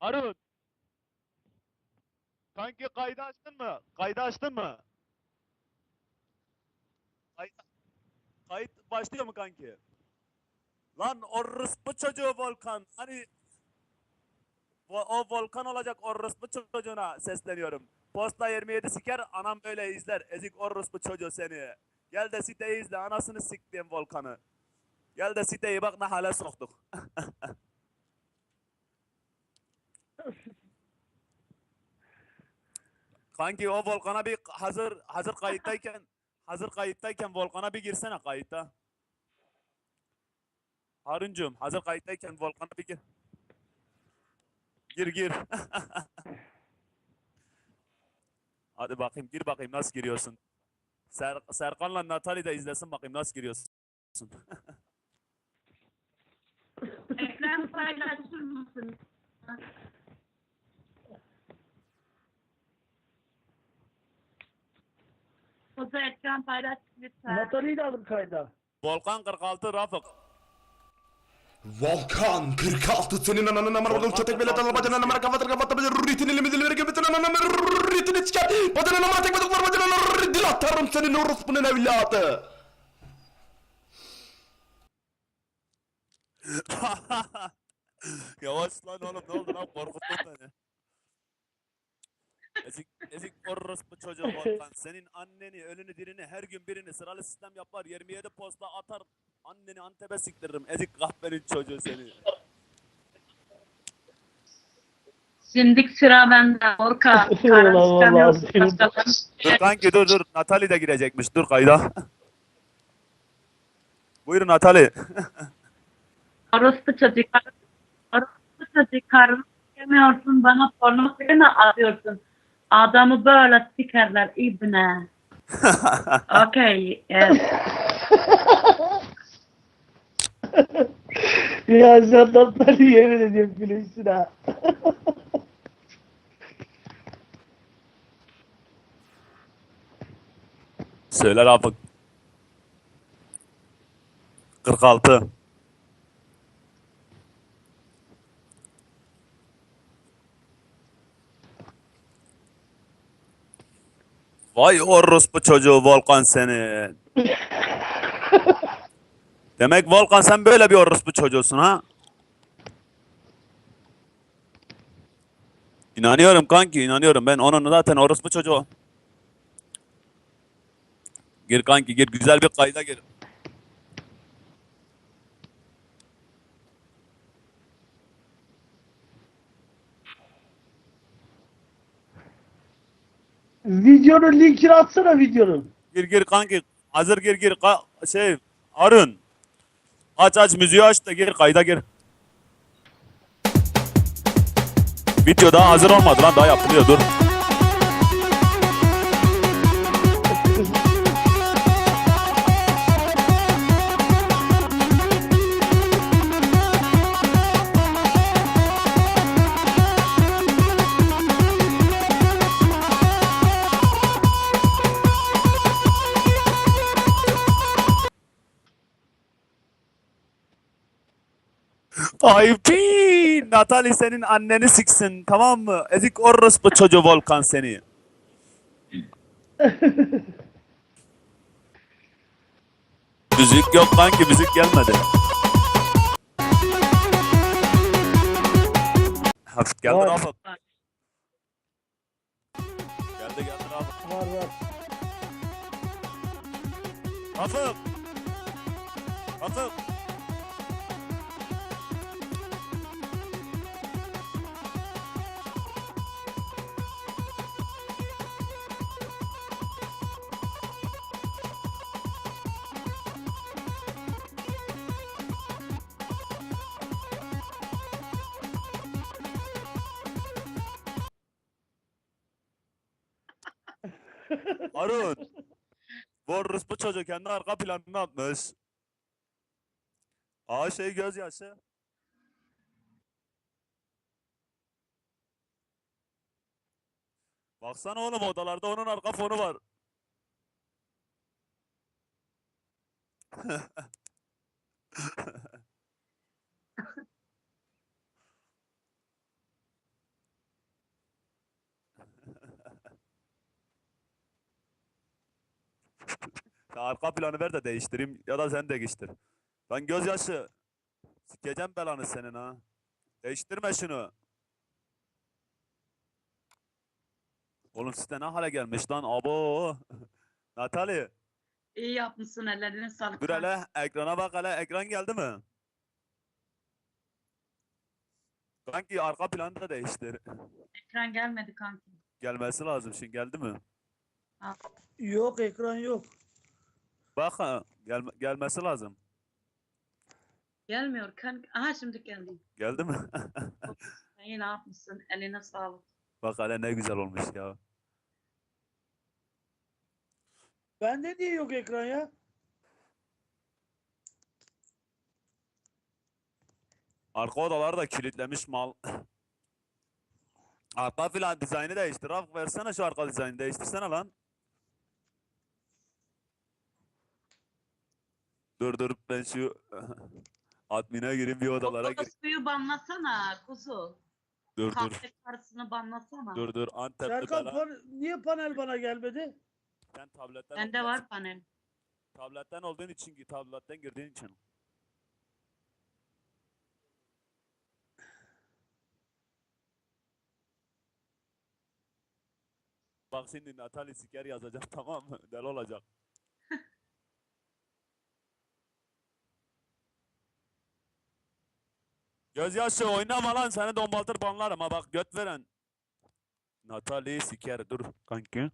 Arun. Arun. Kanki kaydı açtın mı? Kaydı açtın mı? Kayıt, kayıt başlıyor mu kanki? Lan orospu çocuğu Volkan. Hani o Volkan olacak orospu çocuğuna sesleniyorum. Posta 27 siker anam böyle izler. Ezik orospu çocuğu seni. Gel de siteyi izle anasını siktiğim Volkan'ı. Gel de siteyi bak ne hale soktuk. Kanki o Volkan'a bir hazır hazır kayıttayken hazır kayıttayken Volkan'a bir girsene kayıtta. Haruncuğum hazır kayıttayken Volkan'a bir gir. Gir gir. Hadi bakayım gir bakayım nasıl giriyorsun. Ser, Serkan'la Natali de izlesin bakayım nasıl giriyorsun. Ekran paylaşır mısın? Foto ekran paylaş lütfen. Natalie'yi de alın kayda. Volkan 46 Rafık. Volkan 46 senin ananın amına koydum kötek bile dalı bacanın amına kafatır kafatır bacanın rütini limidi limidi göbütün ananın rütini çıkar bacanın amına tek badıklar bacanın dil atarım senin orospunun evladı. Yavaş lan oğlum ne oldu lan korkuttun beni. Ezik, ezik orospu çocuğu Volkan. Senin anneni, ölünü, dirini, her gün birini sıralı sistem yapar. 27 posta atar. Anneni Antep'e siktiririm. Ezik kahvenin çocuğu seni. Şimdi sıra bende. Orka. Allah, yok. senin- Dur kanki dur dur. Natali de girecekmiş. Dur kayda. Buyurun Natali. Orospu çocuk. Orospu çocuk. Karını yemiyorsun. Bana porno filmi atıyorsun. Adamı böyle sikerler. İbne. Okey. evet. Ya sen Natalie'yi yemin ediyorum gülüyorsun ha. Söyle Rafık. 46. Vay orospu çocuğu Volkan seni. Demek Volkan sen böyle bir orospu çocuğusun ha? İnanıyorum kanki inanıyorum ben onun zaten orospu çocuğu. Gir kanki gir güzel bir kayda gir. Videonun linkini atsana videonun. Gir gir kanki. Hazır gir gir. Ka- şey Arın. Aç aç müziği aç da gir kayda gir. Video daha hazır olmadı lan daha yapılıyor dur. Ay pi! Natali senin anneni siksin tamam mı? Ezik orospu çocuğu Volkan seni. müzik yok kanki müzik gelmedi. Hafif geldi Var. Geldi geldi Rafık. Var var. Rafık. Rafık. Arun. Boris bu çocuk kendi arka planını atmış. Aa şey gözyaşı. Baksana oğlum odalarda onun arka fonu var. arka planı ver de değiştireyim ya da sen değiştir. Lan gözyaşı. Sikeceğim belanı senin ha. Değiştirme şunu. Oğlum site ne hale gelmiş lan abo. Natali İyi yapmışsın ellerine sağlık. dur hele ekrana bak hele ekran geldi mi? Kanki arka planı da değiştir. Ekran gelmedi kanki. Gelmesi lazım şimdi geldi mi? Yok ekran yok. Bak ha, gelme- gelmesi lazım. Gelmiyor kanki. Aha şimdi geldi. Geldi mi? İyi ne yapmışsın? Eline sağlık. Bak hele ne güzel olmuş ya. Bende niye yok ekran ya? Arka odaları da kilitlemiş mal. Arka filan dizaynı değiştir. Raf versene şu arka dizaynı değiştirsene lan. Dur dur ben şu admine gireyim bir odalara gir. suyu banlasana kuzu. Dur dur. Kahve karısını banlasana. Dur dur Antepli Serkan bela. pan- niye panel bana gelmedi? Sen tabletten Bende var panel. Tabletten olduğun için tabletten girdiğin için. Bak şimdi Natali Siker yazacağım tamam mı? Deli olacak. Gözyaşı oynama lan seni dombaltır banlarım ha bak göt veren. Natali Siker dur kanki.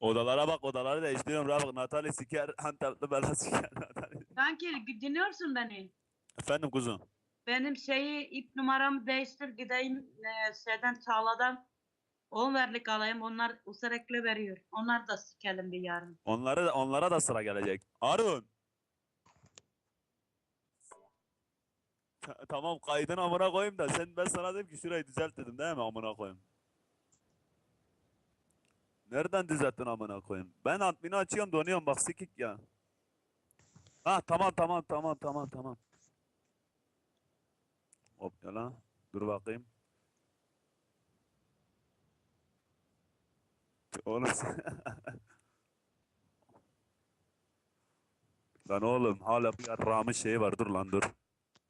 Odalara bak odaları değiştiriyorum. Ra bak Natali siker, Antepli bela siker Natali. Kanki dinliyorsun beni. Efendim kuzum. Benim şeyi ip numaramı değiştir gideyim e, şeyden Çağla'dan 10 verlik alayım. Onlar usurekli veriyor. Onlar da sikelim bir yarın. Onları da, onlara da sıra gelecek. Arun. Ta- tamam kaydını amına koyayım da sen ben sana dedim ki şurayı düzelt dedim değil mi amına koyayım. Nereden düzelttin amına koyayım? Ben admini açıyorum donuyorum bak sikik ya. Ha tamam tamam tamam tamam tamam. Hop ya lan. Dur bakayım. Oğlum Lan oğlum hala bir yarrağımın şeyi var dur lan dur.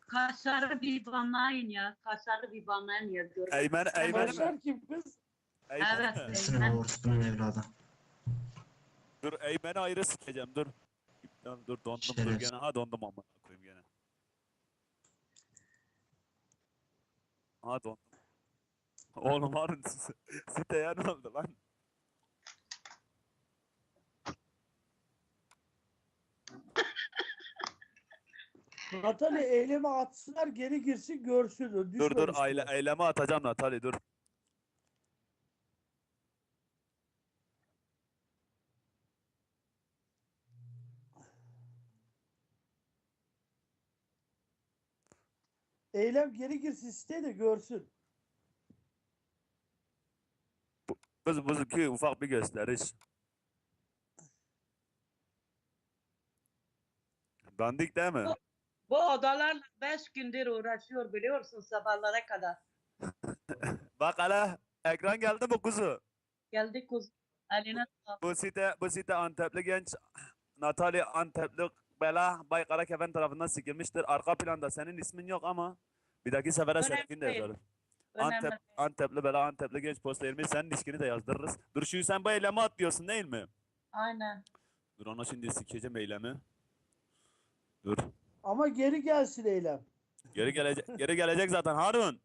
Kaşarı bir banlayın ya. Kaşarı bir banlayın ya. Gör. Eymen Eymen Başlar kim kız? Eymen. Evet. Senin Eymen. orospunun evladı. Dur Eymen'i ayrı sikeceğim dur. Dur, dur dondum dur Şerefsiz. gene ha dondum amına koyayım gene. Ha dondum. Oğlum Harun siteye ne oldu lan? Natali eyleme atsınlar geri girsin görsün. Dur dur Düşmemiştir. aile, eyleme atacağım Natali dur. Eylem geri girsin siteye de görsün. Kız bizimki ufak bir gösteriş. Dandik değil mi? Bu odalarla 5 gündür uğraşıyor biliyorsun sabahlara kadar. Bak hele ekran geldi mi kuzu? Geldi kuz. Eline sağlık. Bu site bu site Antepli genç Natali Antepli Bela Bay Karakefen tarafından sikilmiştir. Arka planda senin ismin yok ama bir dahaki sefere seninkini de değil. yazarız. Önemli Antep, değil. Antepli Bela Antepli genç posta 20 senin ilişkini de yazdırırız. Dur şu sen bu eylemi at diyorsun değil mi? Aynen. Dur ona şimdi sikeceğim eylemi. Dur. Ama geri gelsin eylem. Geri gelecek geri gelecek zaten Harun.